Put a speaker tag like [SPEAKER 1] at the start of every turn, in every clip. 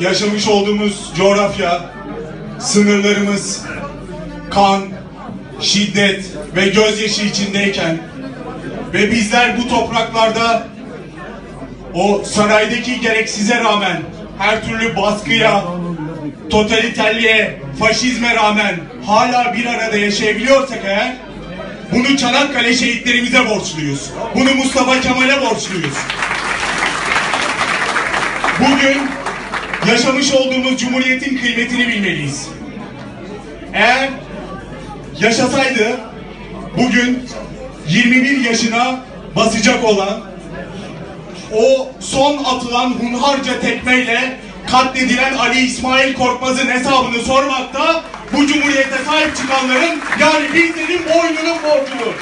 [SPEAKER 1] yaşamış olduğumuz coğrafya, sınırlarımız, kan, şiddet ve gözyaşı içindeyken ve bizler bu topraklarda o saraydaki gereksize rağmen her türlü baskıya, totaliterliğe, faşizme rağmen hala bir arada yaşayabiliyorsak eğer bunu Çanakkale şehitlerimize borçluyuz. Bunu Mustafa Kemal'e borçluyuz. Bugün yaşamış olduğumuz cumhuriyetin kıymetini bilmeliyiz. Eğer yaşasaydı bugün 21 yaşına basacak olan o son atılan hunharca tekmeyle katledilen Ali İsmail Korkmaz'ın hesabını sormakta bu cumhuriyete sahip çıkanların yani bizlerin boynunun borcudur.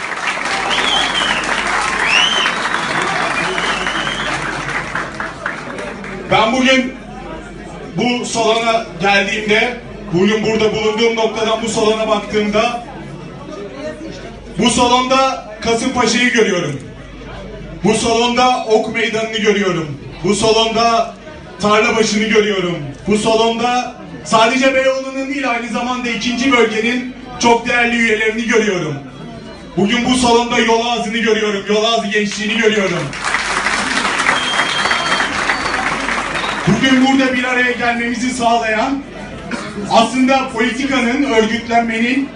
[SPEAKER 1] Ben bugün bu salona geldiğimde, bugün burada bulunduğum noktadan bu salona baktığımda bu salonda Kasımpaşa'yı görüyorum. Bu salonda Ok Meydanı'nı görüyorum. Bu salonda Tarlabaşı'nı görüyorum. Bu salonda sadece Beyoğlu'nun değil aynı zamanda ikinci bölgenin çok değerli üyelerini görüyorum. Bugün bu salonda yol ağzını görüyorum. Yol ağzı gençliğini görüyorum. Bugün burada bir araya gelmemizi sağlayan aslında politikanın, örgütlenmenin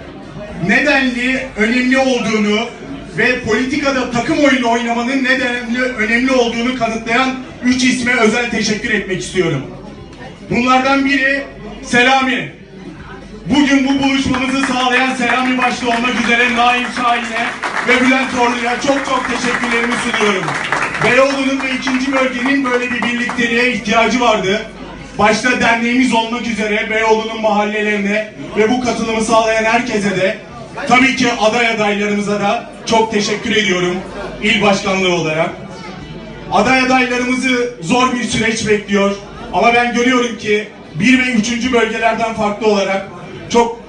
[SPEAKER 1] nedenli, önemli olduğunu ve politikada takım oyunu oynamanın nedenli, önemli olduğunu kanıtlayan üç isme özel teşekkür etmek istiyorum. Bunlardan biri Selami. Bugün bu buluşmamızı sağlayan Selami başta olmak üzere Naim Şahin'e ve Bülent Orlu'ya çok çok teşekkürlerimi sunuyorum. Beyoğlu'nun ve ikinci bölgenin böyle bir birlikteliğe ihtiyacı vardı. Başta derneğimiz olmak üzere Beyoğlu'nun mahallelerine ve bu katılımı sağlayan herkese de tabii ki aday adaylarımıza da çok teşekkür ediyorum il başkanlığı olarak. Aday adaylarımızı zor bir süreç bekliyor. Ama ben görüyorum ki bir ve üçüncü bölgelerden farklı olarak çok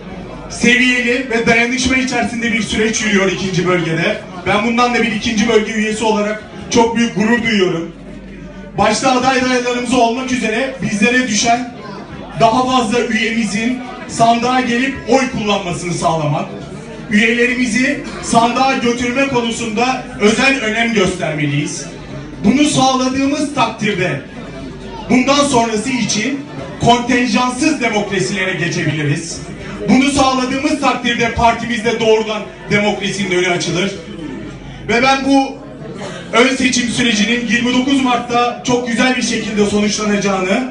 [SPEAKER 1] seviyeli ve dayanışma içerisinde bir süreç yürüyor ikinci bölgede. Ben bundan da bir ikinci bölge üyesi olarak çok büyük gurur duyuyorum. Başta aday adaylarımız olmak üzere bizlere düşen daha fazla üyemizin sandığa gelip oy kullanmasını sağlamak. Üyelerimizi sandığa götürme konusunda özel önem göstermeliyiz. Bunu sağladığımız takdirde bundan sonrası için kontenjansız demokrasilere geçebiliriz. Bunu sağladığımız takdirde partimizde doğrudan demokrasinin önü açılır. Ve ben bu ön seçim sürecinin 29 Mart'ta çok güzel bir şekilde sonuçlanacağını